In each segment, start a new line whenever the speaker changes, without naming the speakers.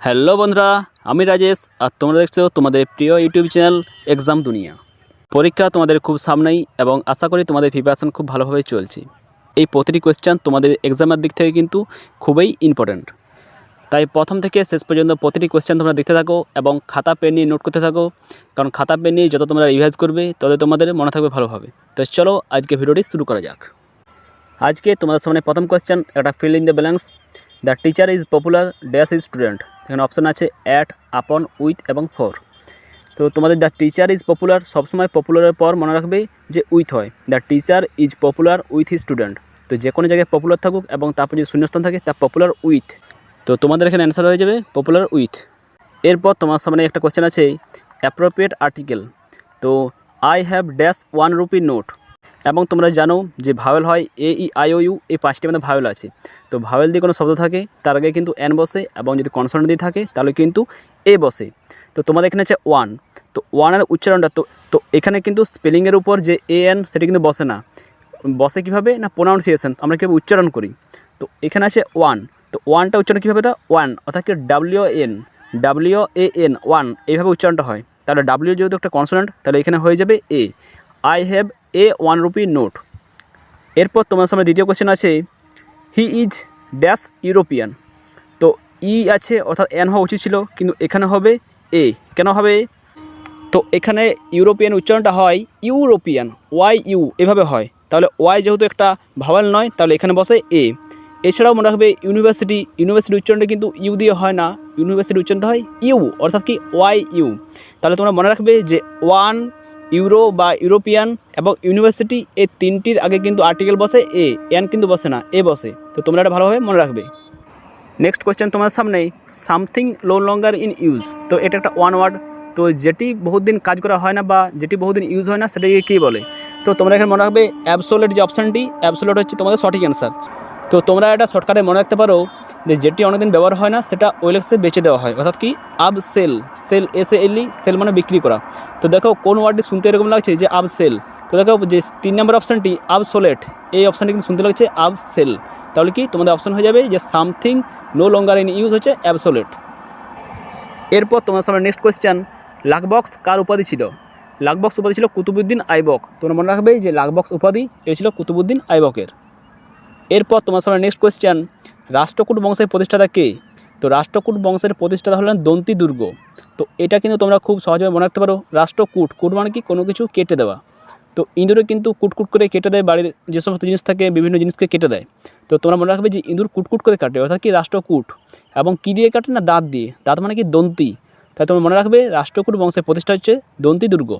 Hello বন্ধুরা, আমি রাজেশ, আর তোমরা দেখছ তোমাদের প্রিয় ইউটিউব চ্যানেল এক্সাম দুনিয়া। পরীক্ষা তোমাদের খুব সামনেই এবং আশা করি তোমাদের প্রিপারেশন খুব ভালোভাবে চলছে। এই প্রতিটি কোয়েশ্চেন তোমাদের এক্সামের দিক থেকে কিন্তু খুবই ইম্পর্ট্যান্ট তাই প্রথম থেকে শেষ পর্যন্ত প্রতিটি কোয়েশ্চেন তোমরা দেখতে থাকো এবং খাতা পেন নিয়ে নোট করতে থাকো। কারণ খাতা পেন নিয়ে যত তোমরা রিভাইজ করবে, তত তোমাদের মনে থাকবে ভালোভাবে তো চলো আজকে ভিডিওটি শুরু করা যাক। আজকে তোমাদের সামনে প্রথম কোয়েশ্চেন একটা fill in the blanks the teacher is popular dash his student এখানে অপশান আছে অ্যাট আপন উইথ এবং ফোর তো তোমাদের দ্য টিচার ইজ পপুলার সবসময় পপুলারের পর মনে রাখবে যে উইথ হয়। The teacher is popular with student তো যে কোনো জায়গায় পপুলার থাকুক এবং তারপর যদি শূন্যস্থান থাকে, তা পপুলার উইথ তো তোমাদের এখানে অ্যান্সার হয়ে যাবে পপুলার উইথ এরপর তোমার সামনে একটা কোশ্চেন আছে অ্যাপ্রোপ্রিয়েট আর্টিকেল তো I have dash one rupee note এবং তোমরা জানো যে ভাওয়েল হয় এ ই আই ও ইউ এই পাঁচটি মধ্যে ভাওয়েল আছে। তো ভাওয়েল দিয়ে কোনো শব্দ থাকে, তার আগে কিন্তু এন বসে এবং যদি কনসোনেন্ট দিয়ে থাকে, তাহলে কিন্তু এ বসে। তো তোমাদের এখানে আছে ওয়ান তো ওয়ানের উচ্চারণটা, তো তো এখানে কিন্তু স্পেলিংয়ের উপর যে এ এন সেটা কিন্তু বসে না। বসে কীভাবে? না প্রোনাউন্সিয়েশন আমরা কীভাবে উচ্চারণ করি? তো এখানে আছে ওয়ান তো ওয়ানটা উচ্চারণ কীভাবে এটা ওয়ান অর্থাৎ কি W N W A N one এইভাবে উচ্চারণটা হয়। তাহলে ডাব্লিউ যেহেতু একটা কনসোনেন্ট তাহলে এখানে হয়ে যাবে a I have a one rupee note এরপর তোমার সামনে দ্বিতীয় কোশ্চেন আছে হি ইজ ড্যাশ ইউরোপিয়ান তো ই আছে, অর্থাৎ এন হওয়া উচিত ছিল, কিন্তু এখানে হবে এ কেন হবে? তো এখানে ইউরোপিয়ান উচ্চারণটা হয় ইউরোপিয়ান ওয়াই ইউ এভাবে হয়। তাহলে ওয়াই যেহেতু একটা ভাওয়াল নয়, তাহলে এখানে বসে এ এছাড়াও মনে রাখবে ইউনিভার্সিটি ইউনিভার্সিটি উচ্চারণটা কিন্তু ইউ দিয়ে হয় না ইউনিভার্সিটি উচ্চারণটা হয় ইউ অর্থাৎ কি ওয়াই ইউ তাহলে তোমরা মনে রাখবে যে ওয়ান ইউরো বা ইউরোপিয়ান এবং ইউনিভার্সিটি এই তিনটির আগে কিন্তু আর্টিকেল বসে, এ, এন কিন্তু বসে না, এ বসে। তো তোমরা এটা ভালোভাবে মনে রাখবে। নেক্সট কোয়েশ্চেন তোমার সামনে something no longer in use তো এটা একটা ওয়ান ওয়ার্ড তো যেটি বহুত দিন কাজ করা হয় না বা যেটি বহুদিন ইউজ হয় না, সেটাকে কী বলে? তো তোমরা এখানে মনে রাখবে অ্যাবসোলেট যে অপশানটি অ্যাবসোলেট হচ্ছে তোমাদের সঠিক অ্যান্সার তো তোমরা এটা শর্টকাটে মনে রাখতে পারো যে যেটি অনেকদিন ব্যবহার হয় না, সেটা ওয়েলেক্সে বেচে দেওয়া হয়। অর্থাৎ কি আব সেল সেল এসে এলি সেল মানে বিক্রি করা। তো দেখো কোন ওয়ার্ডটি শুনতে এরকম লাগছে যে আব সেল তো দেখো যে তিন নম্বর অপশানটি আব সোলেট এই অপশানটি কিন্তু শুনতে লাগছে আব সেল তাহলে কি, তোমাদের অপশান হয়ে যাবে যে something no longer in use হচ্ছে অ্যাবসোলেট এরপর তোমার সামনে নেক্সট কোয়েশ্চেন লাকবক্স কার উপাধি ছিল? লাকবক্স উপাধি ছিল কুতুবুদ্দিন আইবক। তোমরা মনে রাখবে যে লাকবক্স উপাধি, এ ছিল কুতুবুদ্দিন আইবকের। এরপর তোমার সামনে নেক্সট কোয়েশ্চেন রাষ্ট্রকূট বংশের প্রতিষ্ঠাতা কে? তো রাষ্ট্রকূট বংশের প্রতিষ্ঠাতা হলেন দন্তি দুর্গ। তো এটা কিন্তু তোমরা খুব সহজভাবে মনে রাখতে পারো, রাষ্ট্রকূট, কূট মানে কি? কোনো কিছু কেটে দেওয়া। তো ইঁদুরে কিন্তু কুটকুট করে কেটে দেয়, বাড়ির যে সমস্ত জিনিস থাকে, বিভিন্ন জিনিসকে কেটে দেয়। তো তোমরা মনে রাখবে যে ইঁদুর কুটকুট করে কাটে, অর্থাৎ কি? রাষ্ট্রকূট। এবং কী দিয়ে কাটে না? দাঁত দিয়ে। দাঁত মানে কি? দন্তি। তাই তোমরা মনে রাখবে, রাষ্ট্রকূট বংশের প্রতিষ্ঠা হচ্ছে দন্তি দুর্গ।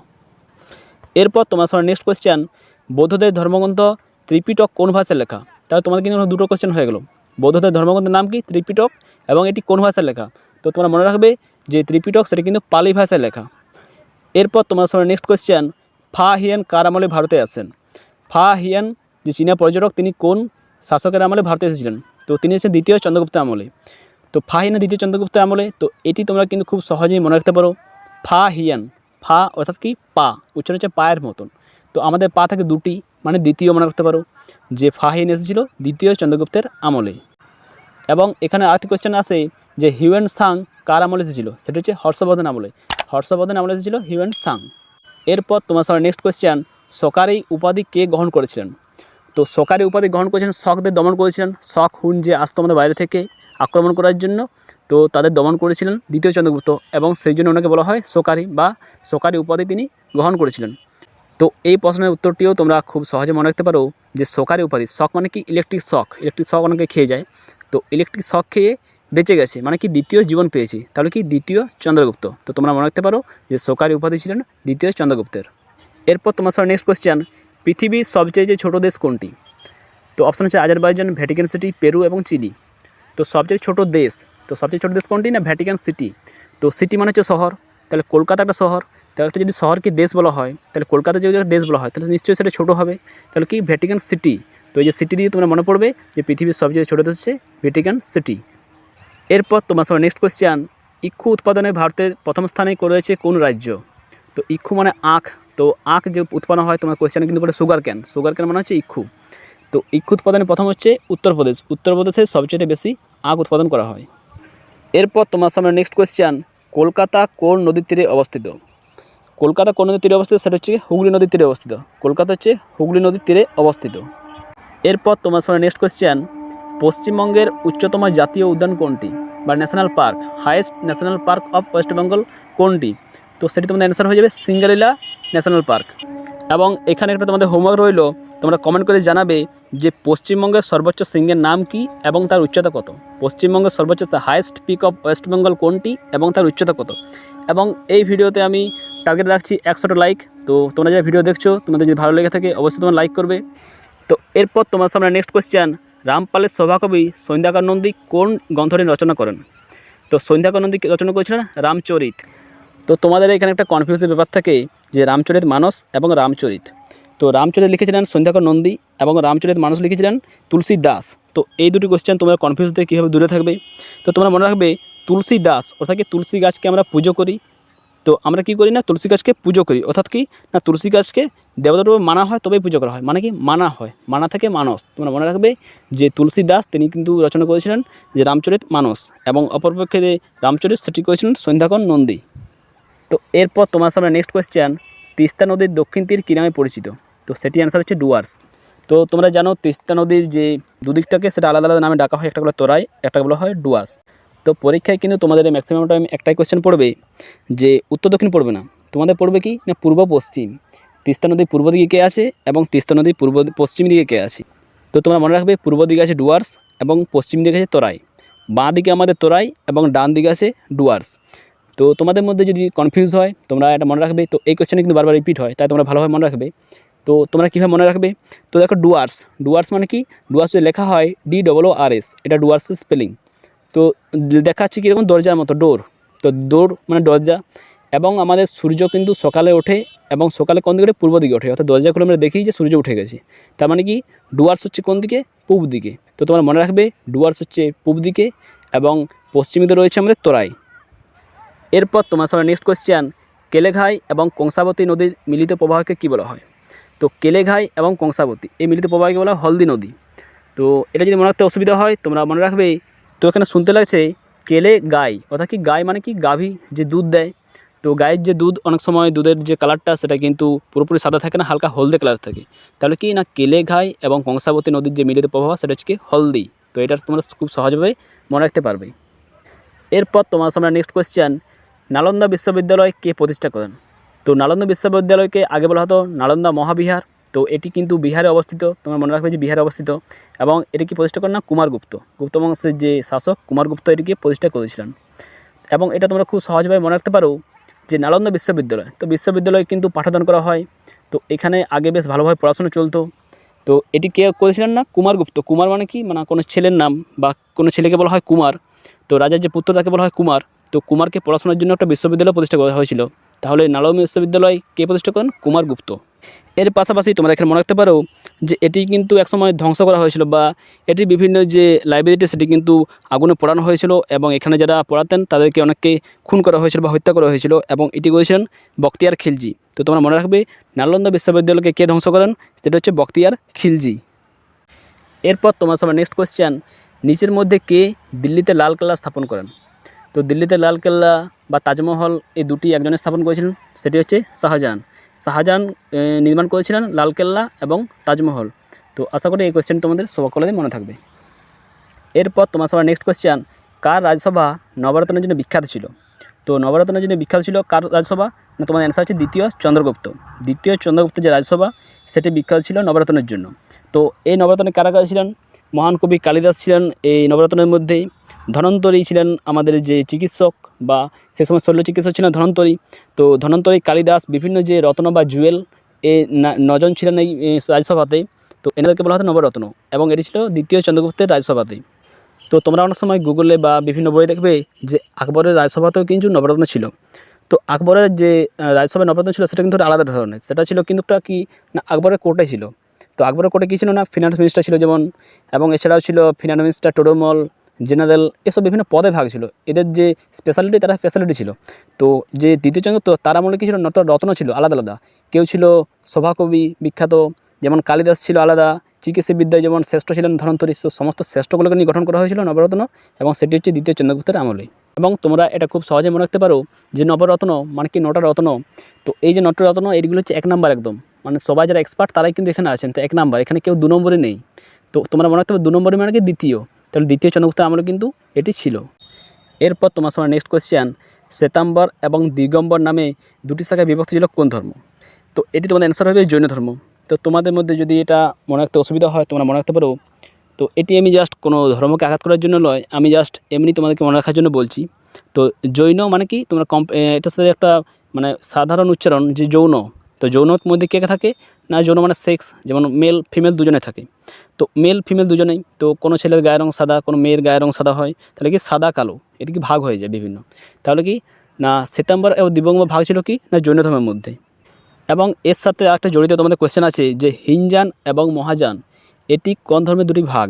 এরপর তোমার সামনে নেক্সট কোয়েশ্চেন বৌদ্ধদের ধর্মগ্রন্থ ত্রিপিটক কোন ভাষায় লেখা? তাহলে তোমাদের কিন্তু দুটো কোয়েশ্চেন হয়ে গেল। বৌদ্ধদের ধর্মগ্রন্থের নাম কি? ত্রিপিটক। এবং এটি কোন ভাষায় লেখা? তো তোমরা মনে রাখবে যে ত্রিপিটক সেটা কিন্তু পালি ভাষায় লেখা। এরপর তোমার সামনে নেক্সট কোয়েশ্চেন ফা হিয়ান কার আমলে ভারতে আসেন ফা হিয়ান, যে চীনা পর্যটক, তিনি কোন শাসকের আমলে ভারতে এসেছিলেন? তো তিনি এসেছেন দ্বিতীয় চন্দ্রগুপ্ত আমলে। তো ফা হিয়ান দ্বিতীয় চন্দ্রগুপ্ত আমলে, তো এটি তোমরা কিন্তু খুব সহজেই মনে রাখতে পারো। ফা হিয়ান, ফা অর্থাৎ কি? পা। উচ্চারণ হচ্ছে পায়ের মতন। তো আমাদের পা থাকে দুটি মানে দ্বিতীয় মনে রাখতে পারো। যে ফা হিয়ান এসেছিল দ্বিতীয় চন্দ্রগুপ্তের আমলে। এবং এখানে আরেকটি কোয়েশ্চেন আসে যে হিউয়েন সাং কার আমলে এসেছিল? সেটা হচ্ছে হর্ষবর্ধন আমলে। হর্ষবর্ধন আমলে এসেছিল হিউয়েন সাং এরপর তোমার সামনে নেক্সট কোয়েশ্চেন সকারি উপাধি কে গ্রহণ করেছিলেন? তো সকারি উপাধি গ্রহণ করেছিলেন শখদের দমন করেছিলেন। শখ, হুন, যে আসতো আমাদের বাইরে থেকে আক্রমণ করার জন্য, তো তাদের দমন করেছিলেন দ্বিতীয় চন্দ্রগুপ্ত এবং সেই জন্য ওনাকে বলা হয় সকারি বা সকারি উপাধি তিনি গ্রহণ করেছিলেন। তো এই প্রশ্নের উত্তরটিও তোমরা খুব সহজে মনে রাখতে পারো যে সকারি উপাধি, শখ মানে কি? ইলেকট্রিক শখ ইলেকট্রিক শখ অনেকে খেয়ে যায়। তো ইলেকট্রিক শক খেয়ে বেঁচে গেছে মানে কি দ্বিতীয় জীবন পেয়েছি। তাহলে কি দ্বিতীয় চন্দ্রগুপ্ত? তো তোমরা মনে রাখতে পারো যে সকারি উপাধি ছিলেন দ্বিতীয় চন্দ্রগুপ্তের। এরপর তোমার সাথে নেক্সট কোয়েশ্চেন পৃথিবীর সবচেয়ে যে ছোটো দেশ কোনটি? তো অপশান হচ্ছে আজারবাইজান ভ্যাটিকান সিটি পেরু এবং চিলি তো সবচেয়ে ছোট দেশ, তো সবচেয়ে ছোটো দেশ কোনটি না ভ্যাটিকান সিটি তো সিটি মানে হচ্ছে শহর, তাহলে কলকাতা একটা শহর, তাহলে একটা যদি শহরকে দেশ বলা হয়, তাহলে কলকাতা যদি দেশ বলা হয়, তাহলে নিশ্চয়ই সেটা ছোটো হবে। তাহলে কি ভ্যাটিকান সিটি তো এই যে সিটি দিয়ে তোমরা মনে পড়বে যে পৃথিবীর সবচেয়ে ছোটো হচ্ছে ভ্যাটিকান সিটি এরপর তোমার সঙ্গে নেক্সট কোয়েশ্চেন ইক্ষু উৎপাদনে ভারতের প্রথম স্থানে করেছে কোন রাজ্য? তো ইক্ষু মানে আখ, তো আখ যে উৎপাদন হয়, তোমার কোয়েশ্চেনে কিন্তু বলে সুগার ক্যান সুগার ক্যান মানে হচ্ছে ইক্ষু। তো ইক্ষু উৎপাদনে প্রথম হচ্ছে উত্তরপ্রদেশ উত্তরপ্রদেশে সবচেয়ে বেশি আখ উৎপাদন করা হয়। এরপর তোমার সামনে নেক্সট কোয়েশ্চেন কলকাতা কোন নদীর তীরে অবস্থিত? কলকাতা কোন নদীর তীরে অবস্থিত? সেটা হচ্ছে হুগলি নদীর তীরে অবস্থিত। কলকাতা হচ্ছে হুগলি নদীর তীরে অবস্থিত। এরপর তোমার সামনে নেক্সট কোয়েশ্চেন পশ্চিমবঙ্গের উচ্চতম জাতীয় উদ্যান কোনটি? বা national park highest national park of West Bengal কোনটি? তো সেটি তোমাদের অ্যান্সার হয়ে যাবে সিঙ্গারিলা ন্যাশনাল পার্ক এবং এখানে একটা তোমাদের হোমওয়ার্ক রইল, তোমরা কমেন্ট করে জানাবে যে পশ্চিমবঙ্গের সর্বোচ্চ শৃঙ্গের নাম কি এবং তার উচ্চতা কত? পশ্চিমবঙ্গের সর্বোচ্চ highest peak of West Bengal কোনটি এবং তার উচ্চতা কত? এবং এই ভিডিওতে আমি টার্গেট রাখছি একশোটা লাইক তো তোমরা যে ভিডিও দেখছ, তোমাদের যদি ভালো লেগে থাকে, অবশ্যই তোমরা লাইক করবে। তো এরপর তোমার সামনে নেক্সট কোয়েশ্চেন রামপালের সভাকবি সন্ধ্যাকর নন্দী কোন গ্রন্থটি রচনা করেন? তো সন্ধ্যাকর নন্দী রচনা করেছিলেন? রামচরিত। তো তোমাদের এখানে একটা কনফিউজের ব্যাপার থাকে যে রামচরিত মানস এবং রামচরিত। তো রামচরিত লিখেছিলেন সন্ধ্যাকর নন্দী এবং রামচরিত মানুষ লিখেছিলেন তুলসী দাস। তো এই দুটি কোয়েশ্চেন তোমরা কনফিউজ থেকে কীভাবে দূরে থাকবে? তো তোমরা মনে রাখবে তুলসী দাস অর্থাৎ তুলসী গাছকে আমরা পুজো করি? তো আমরা কি করি না তুলসী গাছকে পুজো করি। অর্থাৎ কি? না, তুলসী গাছকে দেবতারূপে মানা হয়, তবেই পুজো করা হয়। মানে কি? মানা হয়। মানা থেকে মানস। তোমরা মনে রাখবে যে তুলসী দাস তিনি কিন্তু রচনা করেছিলেন যে রামচরিত মানস এবং অপরপক্ষে যে রামচরিত সেটি করেছিলেন সন্ধ্যাকর নন্দী। তো এরপর তোমার সামনে নেক্সট কোয়েশ্চেন তিস্তা নদীর দক্ষিণ তীর কী নামে পরিচিত? তো সেটি অ্যান্সার হচ্ছে ডুয়ার্স। তো তোমরা জানো তিস্তা নদীর যে দুদিকটাকে সেটা আলাদা আলাদা নামে ডাকা হয়। একটা বলা তোরাই, একটা বলা হয় ডুয়ার্স। তো পরীক্ষায় কিন্তু তোমাদের ম্যাক্সিমাম টাইম একটাই কোয়েশ্চেন পড়বে, যে উত্তর দক্ষিণ পড়বে না। তোমাদের পড়বে কি? না, পূর্ব পশ্চিম। তিস্তা নদী পূর্ব দিকে কে আছে এবং তিস্তা নদী পূর্ব পশ্চিম দিকে কে আছে? তো তোমরা মনে রাখবে, পূর্ব দিকে আছে ডুয়ার্স এবং পশ্চিম দিকে আছে তোরাই। বাঁ দিকে আমাদের তোরাই এবং ডান দিকে আছে ডুয়ার্স। তো তোমাদের মধ্যে যদি কনফিউজ হয়, তোমরা এটা মনে রাখবে, তো এই কোয়েশ্চেনে কিন্তু বারবার রিপিট হয়, তাই তোমরা ভালোভাবে মনে রাখবে। তো তোমরা কীভাবে মনে রাখবে? তো দেখো ডুয়ার্স। ডুয়ার্স মানে কি? ডুয়ার্স লেখা হয় ডি ডবল আর এস এটা ডুয়ার্সের স্পেলিং তো দেখাচ্ছে কীরকম দরজার মতো ডোর তো ডোর মানে দরজা এবং আমাদের সূর্য কিন্তু সকালে ওঠে এবং সকালে কোন দিকে? পূর্ব দিকে ওঠে। অর্থাৎ দরজা খুলে আমরা দেখি যে সূর্য উঠে গেছে। তার মানে কি? ডুয়ার্স হচ্ছে কোন দিকে? পূব দিকে। তো তোমরা মনে রাখবে, ডুয়ার্স হচ্ছে পূব দিকে এবং পশ্চিম দিকে রয়েছে আমাদের তোরাই। এরপর তোমার সামনে নেক্সট কোয়েশ্চেন কেলেঘাই এবং কংসাবতী নদীর মিলিত প্রবাহকে কী বলা হয়? তো কেলেঘাই এবং কংসাবতী, এই মিলিত প্রবাহকে বলা হয় হলদি নদী। তো এটা যদি মনে রাখতে অসুবিধা হয়, তোমরা মনে রাখবে তো এখানে শুনতে লাগছে কেলে গাই, অর্থাৎ কি গাই মানে কি? গাভী যে দুধ দেয়। তো গায়ের যে দুধ, অনেক সময় দুধের যে কালারটা, সেটা কিন্তু পুরোপুরি সাদা থাকে না, হালকা হলদে কালার থাকে। তাহলে কি না কেলে ঘাই এবং কংসাবতী নদীর যে মিলিত প্রবাহ, সেটা হচ্ছে হলদি। তো এটা তোমরা খুব সহজভাবে মনে রাখতে পারবে। এরপর তোমার সামনে নেক্সট কোয়েশ্চেন নালন্দা বিশ্ববিদ্যালয় কে প্রতিষ্ঠা করেন? তো নালন্দা বিশ্ববিদ্যালয়কে আগে বলা হতো নালন্দা মহাবিহার তো এটি কিন্তু বিহারে অবস্থিত, তোমরা মনে রাখবে যে বিহারে অবস্থিত, এবং এটি কি প্রতিষ্ঠা করেন না? কুমারগুপ্ত গুপ্ত। বংশের যে শাসক কুমারগুপ্ত এটিকে প্রতিষ্ঠা করেছিলেন। এবং এটা তোমরা খুব সহজভাবে মনে রাখতে পারো যে নালন্দা বিশ্ববিদ্যালয়, তো বিশ্ববিদ্যালয়ে কিন্তু পাঠদান করা হয়। তো এখানে আগে বেশ ভালোভাবে পড়াশোনা চলতো। তো এটি কে করেছিলেন না? কুমারগুপ্ত কুমার মানে কি? মানে কোনো ছেলের নাম বা কোনো ছেলেকে বলা হয় কুমার। তো রাজার যে পুত্র তাকে বলা হয় কুমার। তো কুমারকে পড়াশোনার জন্য একটা বিশ্ববিদ্যালয় প্রতিষ্ঠা করা হয়েছিল। তাহলে নালন্দা বিশ্ববিদ্যালয় কে প্রতিষ্ঠা করেন? কুমারগুপ্ত এর পাশাপাশি তোমরা এখানে মনে রাখতে পারো যে এটি কিন্তু একসময় ধ্বংস করা হয়েছিল বা এটি বিভিন্ন যে লাইব্রেরিটি সেটি কিন্তু আগুনে পোড়ানো হয়েছিল এবং এখানে যারা পড়াতেন তাদেরকে অনেককে খুন করা হয়েছিল বা হত্যা করা হয়েছিল এবং এটি করেছিলেন বক্তিয়ার খিলজি। তো তোমরা মনে রাখবে নালন্দা বিশ্ববিদ্যালয়কে কে ধ্বংস করেন? সেটা হচ্ছে বক্তিয়ার খিলজি। এরপর তোমার সামনে নেক্সট কোয়েশ্চেন নিচের মধ্যে কে দিল্লিতে লাল কেল্লা স্থাপন করেন? তো দিল্লিতে লাল কেল্লা বা তাজমহল এই দুটি একজনে স্থাপন করেছিলেন, সেটি হচ্ছে শাহজাহান। শাহজাহান নির্মাণ করেছিলেন লাল কেল্লা এবং তাজমহল। তো আশা করি এই কোয়েশ্চেন তোমাদের সকলের মনে থাকবে। এরপর তোমার সবার নেক্সট কোয়েশ্চেন কার রাজসভা নবরত্নের জন্য বিখ্যাত ছিল? তো নবরত্নের জন্য বিখ্যাত ছিল কার রাজসভা? না, তোমার অ্যান্সার হচ্ছে দ্বিতীয় চন্দ্রগুপ্ত। দ্বিতীয় চন্দ্রগুপ্ত যে রাজসভা, সেটি বিখ্যাত ছিল নবরত্নের জন্য। তো এই নবরত্নের কারা কারা ছিলেন, মহান কবি কালিদাস ছিলেন, এই নবরত্নের মধ্যেই ধনন্তরী ছিলেন আমাদের যে চিকিৎসক বা সে সময় শল্য চিকিৎসক ছিলেন ধনন্তরী। তো ধনন্তরী কালিদাস বিভিন্ন যে রত্ন বা জুয়েল এ নজন ছিলেন এই রাজসভাতে। তো এনাদেরকে বলা হতো নবরত্ন এবং এটি ছিল দ্বিতীয় চন্দ্রগুপ্তের রাজসভাতে। তো তোমরা অনেক সময় গুগলে বা বিভিন্ন বই দেখবে যে আকবরের রাজসভাতেও কিন্তু নবরত্ন ছিল। তো আকবরের যে আহ, রাজসভায় নবরত্ন ছিল সেটা কিন্তু আলাদা ধরনের। সেটা ছিল কিন্তু একটা কি না আকবরের কোর্টে ছিল। তো আকবরের কোর্টে কী ছিল না ফিনান্স মিনিস্টার ছিল যেমন এবং এছাড়াও ছিল ফিনান্স মিনিস্টার টোডরমল জেনারেল এসব বিভিন্ন পদে ভাগ ছিল। এদের যে স্পেশালিটি তারা স্পেশালিটি ছিল। তো যে দ্বিতীয় চন্দ্র তার আমলে কী ছিল? নত রত্ন ছিল, আলাদা আলাদা। কেউ ছিল সভাকবি বিখ্যাত, যেমন কালিদাস ছিল আলাদা। চিকিৎসাবিদ্যায় যেমন শ্রেষ্ঠ ছিলেন ধনন্তরী, তো সমস্ত শ্রেষ্ঠগুলোকে নিয়ে গঠন করা হয়েছিল নবরত্ন এবং সেটি হচ্ছে দ্বিতীয় চন্দ্রগুপ্তের আমলে। এবং তোমরা এটা খুব সহজে মনে রাখতে পারো যে নবরত্ন মানে কি নটা রত্ন? তো এই যে নটা রত্ন, এইগুলো হচ্ছে এক নাম্বার একদম। মানে সবাই যারা এক্সপার্ট তারাই কিন্তু এখানে আছেন। তো এক নাম্বার, এখানে কেউ দু নম্বরে নেই। তো তোমরা মনে রাখতে পারো দু নম্বরে মানে কি দ্বিতীয়। তাহলে দ্বিতীয় চন্দ্রগুপ্তের আমলে কিন্তু এটি ছিল। এরপর তোমার সময় নেক্সট কোয়েশ্চেন শ্বেতাম্বর এবং দিগম্বর নামে দুটি শাখায় বিভক্ত ছিল কোন ধর্ম? তো এটি তোমাদের অ্যান্সার হবে জৈন ধর্ম। তো তোমাদের মধ্যে যদি এটা মনে রাখতে অসুবিধা হয়, তোমরা মনে রাখতে পারো। তো এটি আমি জাস্ট কোনো ধর্মকে আঘাত করার জন্য নয়, আমি জাস্ট এমনি তোমাদেরকে মনে রাখার জন্য বলছি। তো জৈন মানে কি? তোমরা কম এটার সাথে একটা মানে সাধারণ উচ্চারণ যে যৌন। তো যৌনর মধ্যে কে থাকে? না, যৌন মানে সেক্স যেমন মেল ফিমেল দুজনে থাকে। তো মেল ফিমেল দুজনেই। তো কোনো ছেলের গায়ের রং সাদা, কোনো মেয়ের গায়ের রং সাদা হয়, তাহলে কি সাদা, কালো? এটা কি ভাগ হয়ে যায় বিভিন্ন। তাহলে কি না শ্বেতাম্বর এবং দিবঙ্গ ভাগ ছিল কি না জৈন ধর্মের মধ্যে? এবং এর সাথে একটা জড়িত তোমাদের কোয়েশ্চেন আছে যে হিনজান এবং মহাযান, এটি কোন ধর্মের দুটি ভাগ?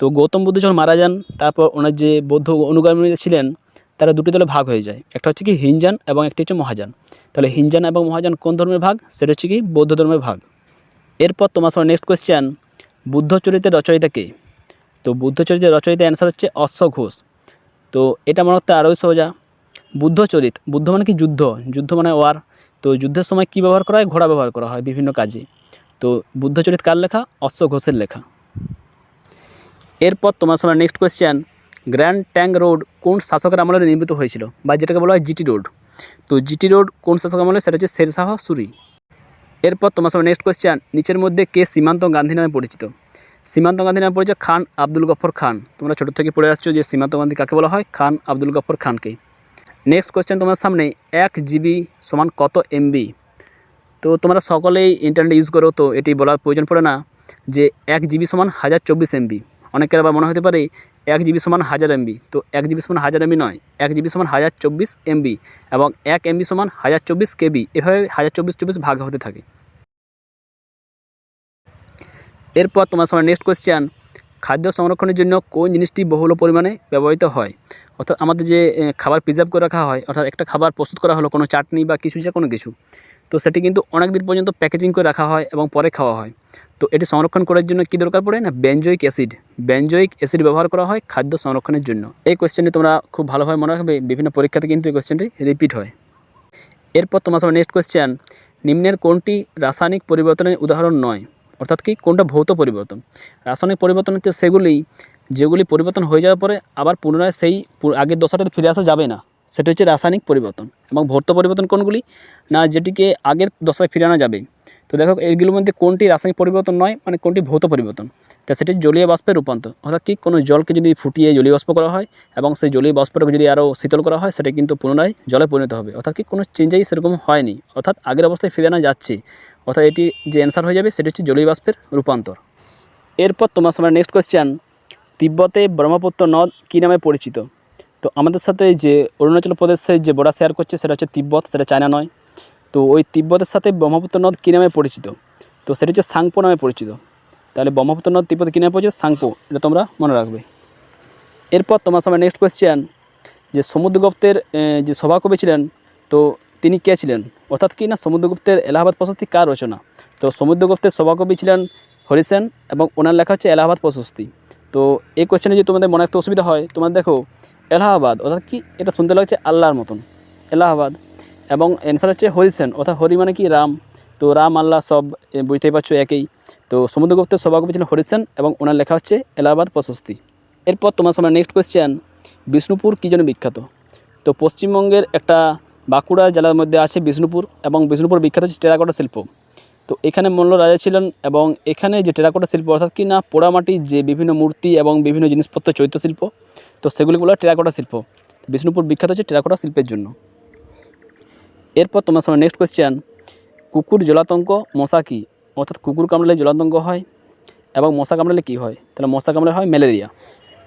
তো গৌতম বুদ্ধ যখন মারা যান, তারপর ওনার যে বৌদ্ধ অনুগামীরা ছিলেন, তারা দুটি দলে ভাগ হয়ে যায়। একটা হচ্ছে কি হিনজান এবং একটি হচ্ছে মহাযান। তাহলে হিনজান এবং মহাযান কোন ধর্মের ভাগ? সেটা হচ্ছে কি বৌদ্ধ ধর্মের ভাগ। এরপর তোমার সময় নেক্সট কোয়েশ্চেন বুদ্ধচরিতের রচয়িতা কে? তো বুদ্ধচরিতের রচয়িতা অ্যান্সার হচ্ছে অশ্ব ঘোষ। তো এটা মনে রাখতে আরও সোজা। বুদ্ধচরিত, বুদ্ধ মানে কি যুদ্ধ? যুদ্ধ মানে ওয়ার তো যুদ্ধের সময় কী ব্যবহার করা হয়? ঘোড়া ব্যবহার করা হয় বিভিন্ন কাজে। তো বুদ্ধচরিত কার লেখা? অশ্ব ঘোষের লেখা। এরপর তোমার সময় next question Grand Trunk Road কোন শাসকের আমলে নির্মিত হয়েছিল? বা যেটাকে বলা হয় জিটি রোড তো জিটি রোড কোন শাসক আমলে? সেটা হচ্ছে শেরশাহ সুরি। এরপর তোমার সময় নেক্সট কোয়েশ্চেন নিচের মধ্যে কে সীমান্ত গান্ধী নামে পরিচিত? সীমান্ত গান্ধী নামে পরিচিত খান আব্দুল গফর খান। তোমরা ছোটো থেকে পড়ে আসছো যে সীমান্ত গান্ধী কাকে বলা হয়? খান আব্দুল গফর খানকে। নেক্সট কোয়েশ্চেন তোমার সামনে, এক জিবি সমান কত এমবি? তো তোমরা সকলেই ইন্টারনেট ইউজ করো, তো এটি বলার প্রয়োজন পড়ে না যে এক জিবি সমান হাজার চব্বিশ এমবি। অনেকের আবার মনে হতে পারে এক জিবি সমান হাজার এমবি। তো এক জিবি সমান হাজার এমবি নয়, এক জিবি সমান হাজার চব্বিশ এমবি এবং এক এমবি সমান হাজার চব্বিশ কেবি। এভাবে হাজার চব্বিশ চব্বিশ ভাগ হতে থাকে। এরপর তোমার সময় নেক্সট কোয়েশ্চেন খাদ্য সংরক্ষণের জন্য কোন জিনিসটি বহুল পরিমাণে ব্যবহৃত হয়? অর্থাৎ আমাদের যে খাবার প্রিজার্ভ করে রাখা হয়, অর্থাৎ একটা খাবার প্রস্তুত করা হলো, কোনো চাটনি বা কিছু যে কোনো কিছু, তো সেটি কিন্তু অনেক দিন পর্যন্ত প্যাকেজিং করে রাখা হয় এবং পরে খাওয়া হয়। তো এটি সংরক্ষণ করার জন্য কী দরকার পড়ে না? বেঞ্জয়িক অ্যাসিড বেঞ্জয়িক অ্যাসিড ব্যবহার করা হয় খাদ্য সংরক্ষণের জন্য। এই কোয়েশ্চেনটি তোমরা খুব ভালোভাবে মনে রাখবে, বিভিন্ন পরীক্ষাতে কিন্তু এই কোয়েশ্চেনটি রিপিট হয়। এরপর তোমার সময় নেক্সট কোয়েশ্চেন নিম্নের কোনটি রাসায়নিক পরিবর্তনের উদাহরণ নয়? অর্থাৎ কি, কোনটা ভৌত পরিবর্তন? রাসায়নিক পরিবর্তন হচ্ছে সেগুলি, যেগুলি পরিবর্তন হয়ে যাওয়ার পরে আবার পুনরায় সেই আগের দশাটাতে ফিরে আসা যাবে না। সেটা হচ্ছে রাসায়নিক পরিবর্তন। এবং ভৌত পরিবর্তন কোনগুলি? না, যেটিকে আগের দশায় ফিরে আনা যাবে। তো দেখো এইগুলোর মধ্যে কোনটি রাসায়নিক পরিবর্তন নয় মানে কোনটি ভৌত পরিবর্তন? তা সেটি জলীয় বাষ্পের রূপান্তর। অর্থাৎ কি, কোনো জলকে যদি ফুটিয়ে জলীয় বাষ্প করা হয় এবং সেই জলীয় বাষ্পটাকে যদি আরও শীতল করা হয়, সেটা কিন্তু পুনরায় জলে পরিণত হবে। অর্থাৎ কি, কোনো চেঞ্জেই সেরকম হয়নি। অর্থাৎ আগের অবস্থায় ফিরে আনা যাচ্ছে। অর্থাৎ এটি যে অ্যান্সার হয়ে যাবে, সেটি হচ্ছে জলীয় বাষ্পের রূপান্তর। এরপর তোমার সময় নেক্সট কোয়েশ্চেন তিব্বতে ব্রহ্মপুত্র নদ কী নামে পরিচিত? তো আমাদের সাথে যে অরুণাচল প্রদেশের যে বর্ডার শেয়ার করছে, সেটা হচ্ছে তিব্বত, সেটা চায়না নয়। তো ওই তিব্বতের সাথে ব্রহ্মপুত্র নদ কী নামে পরিচিত? তো সেটা হচ্ছে সাংপো নামে পরিচিত। তাহলে ব্রহ্মপুত্র নদ তিব্বতে কী নামে পরিচিত? সাংপো, এটা তোমরা মনে রাখবে। এরপর তোমার সামনে নেক্সট কোয়েশ্চেন যে সমুদ্রগুপ্তের যে সভাকবি ছিলেন, তো তিনি কে ছিলেন? অর্থাৎ কি না সমুদ্রগুপ্তের এলাহাবাদ প্রশস্তি কার রচনা? তো সমুদ্রগুপ্তের সভাকবি ছিলেন হরিসেন এবং ওনার লেখা হচ্ছে এলাহাবাদ প্রশস্তি। তো এই কোয়েশ্চেনে যদি তোমাদের মনে রাখতে অসুবিধা হয় তোমার দেখো, এলাহাবাদ, অর্থাৎ কি এটা শুনতে লাগছে আল্লাহর মতন। এলাহাবাদ এবং অ্যান্সার হচ্ছে হরিসেন অর্থাৎ হরি মানে কি? রাম। তো রাম, আল্লাহ সব বুঝতেই পারছ একই। তো সমুদ্রগুপ্তের সভাকবি ছিলেন হরিসেন এবং ওনার লেখা হচ্ছে এলাহাবাদ প্রশস্তি। এরপর তোমার সামনে নেক্সট কোয়েশ্চেন বিষ্ণুপুর কী জন্য বিখ্যাত? তো পশ্চিমবঙ্গের একটা বাঁকুড়া জেলার মধ্যে আছে বিষ্ণুপুর এবং বিষ্ণুপুর বিখ্যাত হচ্ছে টেরাকোটা শিল্প। তো এখানে মল্ল রাজা ছিলেন এবং এখানে যে টেরাকোটা শিল্প, অর্থাৎ কি না, পোড়ামাটির যে বিভিন্ন মূর্তি এবং বিভিন্ন জিনিসপত্র চৈত্য শিল্প, তো সেগুলি টেরাকোটা শিল্প। বিষ্ণুপুর বিখ্যাত হচ্ছে টেরাকোটা শিল্পের জন্য। এরপর তোমার সামনে নেক্সট কোয়েশ্চেন কুকুর জলাতঙ্ক মশা কি? অর্থাৎ কুকুর কামড়ালে জলাতঙ্ক হয় এবং মশা কামড়ালে কী হয়? তাহলে মশা কামড়ালে হয় ম্যালেরিয়া।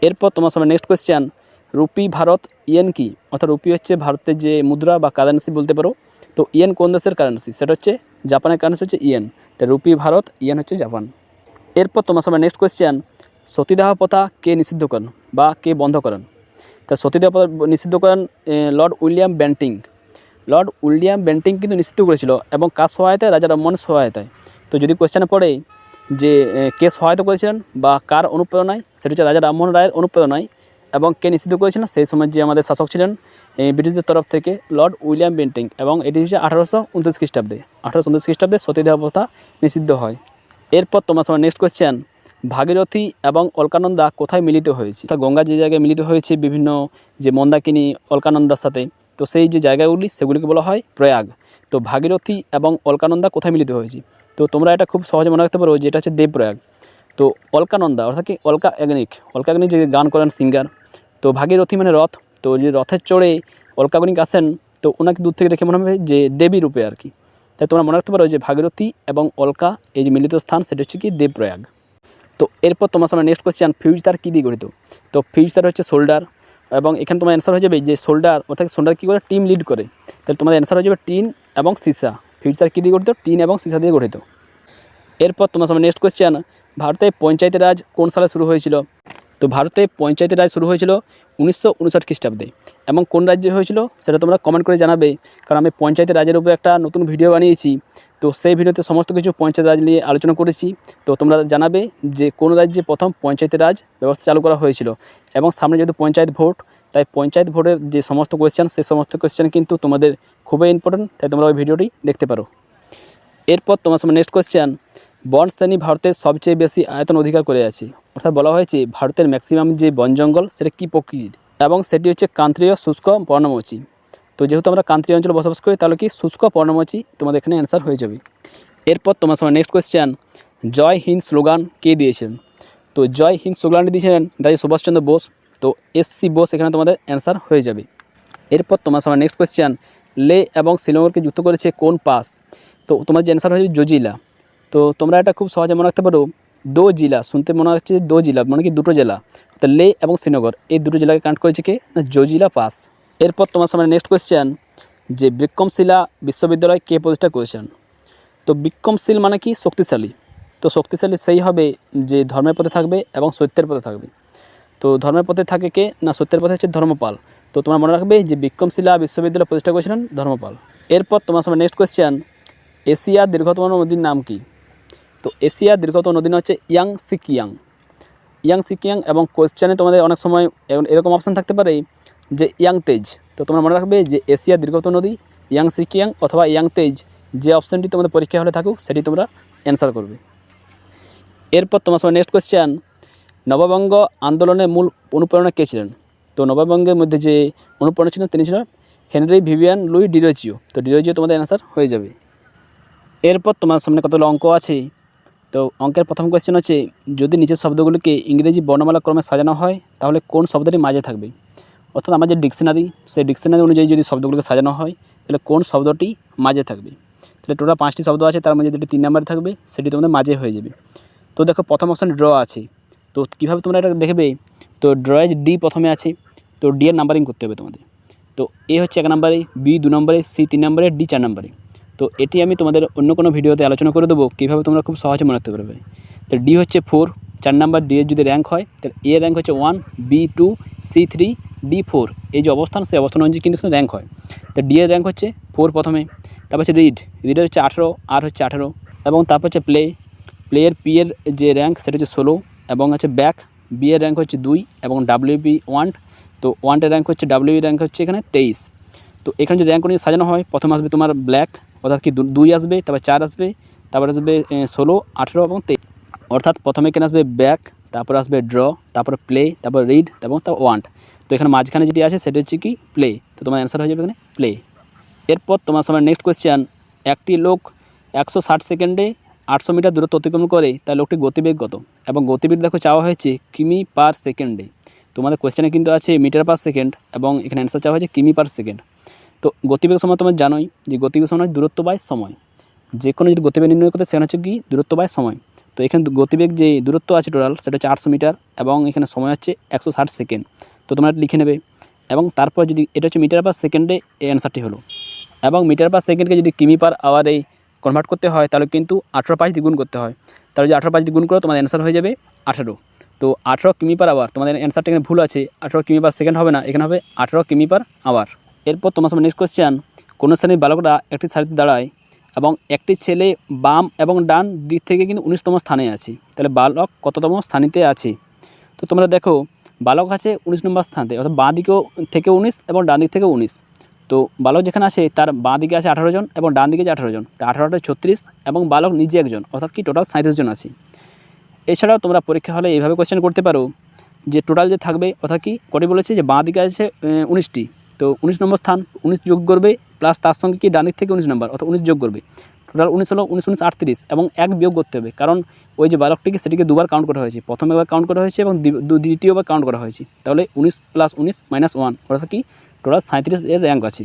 এরপর তোমার সামনে next question rupee Bharat yen কি? অর্থাৎ রুপি হচ্ছে ভারতের যে মুদ্রা বা কারেন্সি বলতে পারো, তো ইয়েন কোন দেশের কারেন্সি সেটা হচ্ছে জাপানের কারেন্সি হচ্ছে ইয়েন। তো রুপি ভারত, ইয়েন হচ্ছে জাপান। এরপর তোমার সামনে নেক্সট কোয়েশ্চেন সতীদাহ প্রথা কে নিষিদ্ধ করেন বা কে বন্ধ করেন? তা সতীদাহ নিষিদ্ধ করেন Lord William Bentinck. Lord William Bentinck কিন্তু নিষিদ্ধ করেছিল এবং কার সহায়তায় রাজা রামমোহনের সহায়তায়। তো যদি কোয়েশ্চেনে পড়ে যে কে সহায়তা করেছিলেন বা কার অনুপ্রেরণায়, সেটা হচ্ছে রাজা রামমোহন রায়ের অনুপ্রেরণায় এবং কে নিষিদ্ধ করেছিলেন, সেই সময় যে আমাদের শাসক ছিলেন ব্রিটিশদের তরফ থেকে লর্ড উইলিয়াম বেন্টিং এবং এটি হচ্ছে আঠারোশো উনত্রিশ খ্রিস্টাব্দে। আঠারোশো উনত্রিশ খ্রিস্টাব্দে সতীদাহ প্রথা নিষিদ্ধ হয়। এরপর তোমার সময় নেক্সট কোয়েশ্চেন ভাগীরথী এবং অলকানন্দা কোথায় মিলিত হয়েছে? তা গঙ্গা যে জায়গায় মিলিত হয়েছে বিভিন্ন যে মন্দাকিনী, অলকানন্দার সাথে তো সেই যে জায়গাগুলি, সেগুলিকে বলা হয় প্রয়াগ। তো ভাগীরথী এবং অলকানন্দা কোথায় মিলিত হয়েছে? তো তোমরা এটা খুব সহজে মনে রাখতে পারো যে এটা হচ্ছে দেবপ্রয়াগ। তো অলকানন্দা অর্থাৎ কি অলকা অ্যাগনিক অলকা যে গান করেন সিঙ্গার, তো ভাগীরথী মানে রথ। তো যে রথের চড়ে অলকাগনিক আসেন, তো ওনাকে দূর থেকে দেখে মনে হবে যে দেবী রূপে আর কি। তাই তোমরা মনে রাখতে পারো যে ভাগীরথী এবং অলকা এই যে মিলিত স্থান, সেটা হচ্ছে কি দেবপ্রয়াগ। তো এরপর তোমার সামনে নেক্সট কোয়েশ্চেন ফিউজ তার কী দিয়ে গঠিত? তো ফিউজ তার হচ্ছে শোল্ডার। এবং এখানে তোমার অ্যান্সার হয়ে যাবে যে শোল্ডার অর্থাৎ শোল্ডার কী করে? টিম লিড করে। তাহলে তোমাদের অ্যান্সার হয়ে যাবে টিন এবং সিসা। ফিউচার কী দিয়ে গঠিত? টিন এবং সিসা দিয়ে গঠিত। এরপর তোমার সামনে নেক্সট কোয়েশ্চেন ভারতে পঞ্চায়েতের রাজ কোন সালে শুরু হয়েছিল? তো ভারতে পঞ্চায়েতের রাজ শুরু হয়েছিল উনিশশো উনষাট খ্রিস্টাব্দে। এবং কোন রাজ্যে হয়েছিল? সেটা তোমরা কমেন্ট করে জানাবে। কারণ আমি পঞ্চায়েতের রাজের উপরে একটা নতুন ভিডিও বানিয়েছি। তো সেই ভিডিওতে সমস্ত কিছু পঞ্চায়েত রাজ নিয়ে আলোচনা করেছি। তো তোমরা জানাবে যে কোন রাজ্যে প্রথম পঞ্চায়েতের রাজ ব্যবস্থা চালু করা হয়েছিল এবং সামনে যেহেতু পঞ্চায়েত ভোট, তাই পঞ্চায়েত ভোটের যে সমস্ত কোয়েশ্চেন সেই সমস্ত কোয়েশ্চেন কিন্তু তোমাদের খুবই ইম্পর্টেন্ট তাই তোমরা ওই ভিডিওটি দেখতে পারো। এরপর তোমার সামনে নেক্সট কোয়েশ্চেন বন শ্রেণি ভারতের সবচেয়ে বেশি আয়তন অধিকার করে আছে। অর্থাৎ বলা হয়েছে ভারতের ম্যাক্সিমাম যে বন জঙ্গল, সেটা কী প্রকৃতির? এবং সেটি হচ্ছে কান্ত্রীয়, শুষ্ক পর্ণমোচী তো যেহেতু আমরা কান্ত্রীয় অঞ্চলে বসবাস করি, তাহলে কি শুষ্ক পর্ণমোচী তোমাদের এখানে অ্যান্সার হয়ে যাবে। এরপর তোমার সময় next question Jai Hind slogan কে দিয়েছিলেন? তো জয় হিন্দ স্লোগানটি দিয়েছিলেন দাদা সুভাষচন্দ্র বোস, তো এস সি বোস এখানে তোমাদের অ্যান্সার হয়ে যাবে। এরপর তোমার সময় নেক্সট কোয়েশ্চেন লে এবং শ্রীনগরকে যুক্ত করেছে কোন পাস? তো তোমার যে অ্যান্সার হয়ে যাবে জজিলা। তো তোমরা এটা খুব সহজে মনে রাখতে পারো, দো জেলা, শুনতে মনে হচ্ছে দো জেলা মানে কি দুটো জেলা। তো লে এবং শ্রীনগর, এই দুটো জেলাকে কানেক্ট করেছে কে? না, জজিলা পাস। এরপর তোমার সামনে নেক্সট কোয়েশ্চেন যে বিক্রমশিলা বিশ্ববিদ্যালয় কে প্রতিষ্ঠা করেছেন? তো বিক্রমশীল মানে কি? শক্তিশালী। তো শক্তিশালী সেই হবে যে ধর্মের পথে থাকবে এবং সত্যের পথে থাকবে। তো ধর্মের পথে থাকে কে? না, সত্যের পথে হচ্ছে ধর্মপাল। তো তোমার মনে রাখবে যে বিক্রমশিলা বিশ্ববিদ্যালয় প্রতিষ্ঠা করেছিলেন ধর্মপাল। এরপর তোমার সামনে নেক্সট কোয়েশ্চেন এশিয়ার দীর্ঘতম নদীর নাম কি? তো এশিয়ার দীর্ঘতম নদী হচ্ছে ইয়াং সিকিয়াং ইয়াং সিকিয়াং এবং কোয়েশ্চেনে তোমাদের অনেক সময় এরকম অপশান থাকতে পারে। যে ইয়াং তেজ। তো তোমরা মনে রাখবে যে এশিয়া দীর্ঘতম নদী, ইয়াং সিকিয়াং অথবা ইয়াং তেজ, যে অপশানটি তোমাদের পরীক্ষা হলে থাকুক, সেটি তোমরা অ্যান্সার করবে। এরপর তোমার সময় নেক্সট কোয়েশ্চেন নববঙ্গ আন্দোলনের মূল অনুপ্রেরণা কে ছিলেন? তো নববঙ্গের মধ্যে যে অনুপ্রেরণা ছিলেন, তিনি ছিলেন হেনরি ভিভিয়ান লুই ডিরোজিও। তো ডিরোজিও তোমাদের অ্যান্সার হয়ে যাবে। এরপর তোমার সামনে কতগুলো অঙ্ক আছে? তো অঙ্কের প্রথম কোয়েশ্চেন হচ্ছে, যদি নিচের শব্দগুলিকে ইংরেজি বর্ণমালা ক্রমে সাজানো হয়, তাহলে কোন শব্দটি মাঝে থাকবে? অর্থাৎ আমার যে ডিকশনারি, সেই ডিকশনারি অনুযায়ী যদি শব্দগুলোকে সাজানো হয়, তাহলে কোন শব্দটি মাঝে থাকবে? তাহলে টোটাল পাঁচটি শব্দ আছে, তার মধ্যে যেটি তিন নাম্বারে থাকবে, সেটি তোমাদের মাঝে হয়ে যাবে। তো দেখো, প্রথম অপশান ড্র আছে। তো কীভাবে তোমরা এটা দেখবে? তো ড্রয়ে ডি প্রথমে আছে, তো ডি এর নাম্বারিং করতে হবে তোমাদের। তো এ হচ্ছে এক নম্বরে বি দু নম্বরে সি তিন নম্বরে ডি চার নম্বরে। তো এটি আমি তোমাদের অন্য কোনো ভিডিওতে আলোচনা করে দেবো, কীভাবে তোমরা খুব সহজে মনে রাখতে পারবে। তো ডি হচ্ছে ফোর চার নাম্বার ডি এর যদি র্যাঙ্ক হয়, তাহলে এ র্যাঙ্ক হচ্ছে one B two C three D four এই যে অবস্থান, সেই অবস্থান অনুযায়ী কিন্তু র্যাঙ্ক হয়। তো ডি এর র্যাঙ্ক হচ্ছে ফোর প্রথমে, তারপর হচ্ছে রিড রিডের হচ্ছে আঠেরো আর হচ্ছে আঠেরো, এবং তারপর হচ্ছে প্লে প্লেয়ের পি এর যে র্যাঙ্ক সেটা হচ্ছে ষোলো, এবং হচ্ছে ব্যাক বি এর র্যাঙ্ক হচ্ছে দুই, এবং ডাব্লিউ বি ওয়ান তো ওয়ানটের র্যাঙ্ক হচ্ছে ডাব্লিউ র্যাঙ্ক হচ্ছে এখানে তেইশ। তো এখানে যদি র্যাঙ্ক অনুযায়ী সাজানো হয়, প্রথম আসবে তোমার ব্ল্যাক অর্থাৎ কি দুই আসবে, তারপর চার আসবে, তারপর আসবে ষোলো, আঠেরো এবং তেইশ। অর্থাৎ প্রথমে এখানে আসবে ব্যাক তারপর আসবে ড্র তারপর প্লে তারপর রিড এবং তারপর ওয়ান্ট তো এখানে মাঝখানে যেটি আছে, সেটা হচ্ছে কি প্লে তো তোমার অ্যান্সার হয়ে যাবে এখানে প্লে এরপর তোমার সামনে নেক্সট কোয়েশ্চেন একটি লোক একশো ষাট সেকেন্ডে আটশো মিটার দূরত্ব অতিক্রম করে, তার লোকটির গতিবেগ কত? এবং গতিবেগ দেখো, চাওয়া হয়েছে কিমি পার সেকেন্ডে তোমাদের কোয়েশ্চেনে কিন্তু আছে মিটার পার সেকেন্ড এবং এখানে অ্যান্সার চাওয়া হয়েছে কিমি পার সেকেন্ড তো গতিবেগ সময় তোমার জানোই যে গতিবেগ সময় দূরত্ব বাই সময়। যে কোনো যদি গতিবেগ নির্ণয় করতে, সেখানে হচ্ছে কি দূরত্ব বাই সময়। তো এখানে গতিবেগ যে দূরত্ব আছে টোটাল সেটা হচ্ছে আটশো মিটার, এবং এখানে সময় হচ্ছে একশো ষাট সেকেন্ড তো তোমরা লিখে নেবে। এবং তারপর যদি, এটা হচ্ছে মিটার পার সেকেন্ডে এই অ্যান্সারটি হলো। এবং মিটার পার সেকেন্ডকে যদি কিমি পার আওয়ারে কনভার্ট করতে হয়, তাহলে কিন্তু আঠেরো পাঁচ দিয়ে গুণ করতে হয়। তাহলে যদি আঠেরো পাঁচ দিয়ে গুণ করো, তোমাদের অ্যান্সার হয়ে যাবে আঠেরো। তো আঠেরো কিমি পার আওয়ার তোমাদের অ্যান্সারটা এখানে ভুল আছে। আঠেরো কিমি পার সেকেন্ড হবে না, এখানে হবে আঠেরো কিমি পার আওয়ার এরপর তোমার সামনে নেক্সট কোয়েশ্চেন কোনো শ্রেণির বালকরা একটি সারিতে দাঁড়ায় এবং একটি ছেলে বাম এবং ডান দিক থেকে কিন্তু উনিশতম স্থানে আছে। তাহলে বালক কততম স্থানিতে আছে? তো তোমরা দেখো বালক আছে উনিশ নম্বর স্থানতে অর্থাৎ বাঁ দিকেও থেকে উনিশ এবং ডান দিক থেকে উনিশ। তো বালক যেখানে আছে তার বাঁ দিকে আছে আঠারো জন এবং ডান দিকে আছে আঠারো জন। তো আঠারোটা ছত্রিশ এবং বালক নিজে একজন, অর্থাৎ কি টোটাল সাঁত্রিশ জন আছে। এছাড়াও তোমরা পরীক্ষা হলে এইভাবে কোয়েশ্চেন করতে পারো যে টোটাল যে থাকবে, অর্থাৎ কি কটি বলেছে যে বাঁ দিকে আছে উনিশটি। তো উনিশ নম্বর স্থান, উনিশ যোগ করবে প্লাস তার সঙ্গে কি ডান দিক থেকে উনিশ নম্বর, অর্থাৎ উনিশ যোগ করবে। টোটাল উনিশ হলো, উনিশ উনিশ, আটত্রিশ এবং এক বিয়োগ করতে হবে। কারণ ওই যে বালকটিকে সেটিকে দুবার কাউন্ট করা হয়েছে। প্রথম একবার কাউন্ট করা হয়েছে এবং দ্বিতীয়বার কাউন্ট করা হয়েছে। তাহলে উনিশ প্লাস উনিশ মাইনাস ওয়ান অর্থাৎ কি? টোটাল সাঁত্রিশ এর র্যাঙ্ক আছে।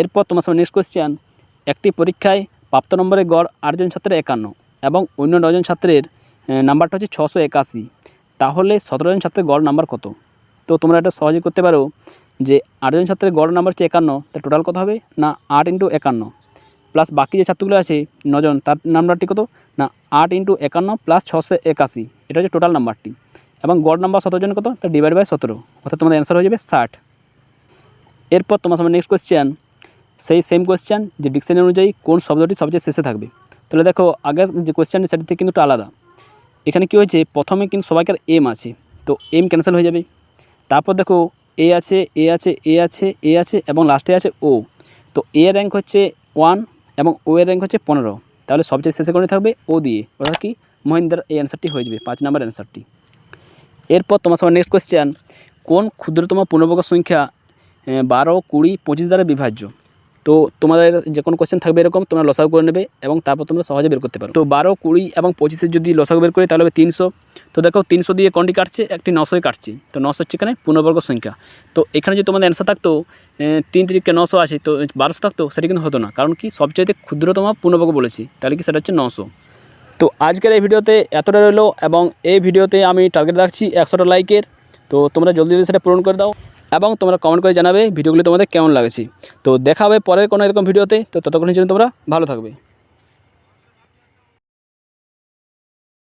এরপর তোমার সামনে নেক্সট কোয়েশ্চেন একটি পরীক্ষায় প্রাপ্ত নম্বরের গড় আটজন ছাত্রের একান্ন এবং অন্য নজন ছাত্রের নাম্বারটা হচ্ছে ছশো একাশি। তাহলে সতেরো জন ছাত্রের গড় নাম্বার কত? তো তোমরা এটা সহজে করতে পারো যে আটজন ছাত্রের গড় নাম্বার হচ্ছে একান্ন তার টোটাল কত হবে? না, আট ইন্টু একান্ন। প্লাস বাকি যে ছাত্রগুলো আছে নজন, তার নাম্বারটি কত? না, আট ইন্টু একান্ন প্লাস ছশো একাশি। এটা হচ্ছে টোটাল নাম্বারটি। এবং গড় নাম্বার জন কত? তার ডিভাইড বাই সতেরো। অর্থাৎ তোমাদের অ্যান্সার হয়ে যাবে ষাট। এরপর তোমার সামনে নেক্সট কোয়েশ্চেন সেই সেম কোয়েশ্চেন যে ডিকশনারি অনুযায়ী কোন শব্দটি সবচেয়ে শেষে থাকবে? তাহলে দেখো, আগের যে কোয়েশ্চেনটি সেটা থেকে কিন্তু আলাদা। এখানে কী হয়েছে? প্রথমে কিন্তু সবাইকার এম আছে। তো এম ক্যান্সেল হয়ে যাবে। তারপর দেখো এ আছে এ আছে এ আছে এ আছে এবং লাস্টে আছে ও তো এ র্যাঙ্ক হচ্ছে ওয়ান এবং ও এর র্যাঙ্ক হচ্ছে পনেরো। তাহলে সবচেয়ে শেষে করে থাকবে? ও দিয়ে। অর্থাৎ কি? মহিন্দ্রার এই অ্যান্সারটি হয়ে যাবে, পাঁচ নাম্বার অ্যান্সারটি এরপর তোমার সঙ্গে নেক্সট কোয়েশ্চেন কোন ক্ষুদ্রতম পূর্ণবর্গ সংখ্যা বারো, কুড়ি, পঁচিশ দ্বারা বিভাজ্য? তো তোমাদের যে কোনো কোয়েশ্চেন থাকবে এরকম, তোমরা লসাগু করে নেবে এবং তারপর তোমরা সহজে বের করতে পারো। তো বারো, কুড়ি এবং পঁচিশের যদি লসাগু বের করি, তাহলে হবে তিনশো। তো দেখো, তিনশো দিয়ে কোনটি কাটছে? একটি নশোই কাটছে। তো নশো হচ্ছে এখানে পূর্ণবর্গ সংখ্যা। তো এখানে যদি তোমাদের অ্যান্সার থাকতো তিন তিরিকে নশো আছে তো বারোশো থাকতো, সেটা কিন্তু হতো না। কারণ কি? সবচাইতে ক্ষুদ্রতম পূর্ণবর্গ বলেছি। তাহলে কি সেটা হচ্ছে নশো। তো আজকের এই ভিডিওতে এতটা রইল এবং এই ভিডিওতে আমি টার্গেট রাখছি একশোটা লাইকের তো তোমরা জলদি জলদি সেটা পূরণ করে দাও। এবং তোমরা কমেন্ট করে জানাবে ভিডিওগুলি তোমাদের কেমন লাগছে। তো দেখা হবে পরের কোনো এরকম ভিডিওতে। তো ততক্ষণের জন্য তোমরা ভালো থাকবে।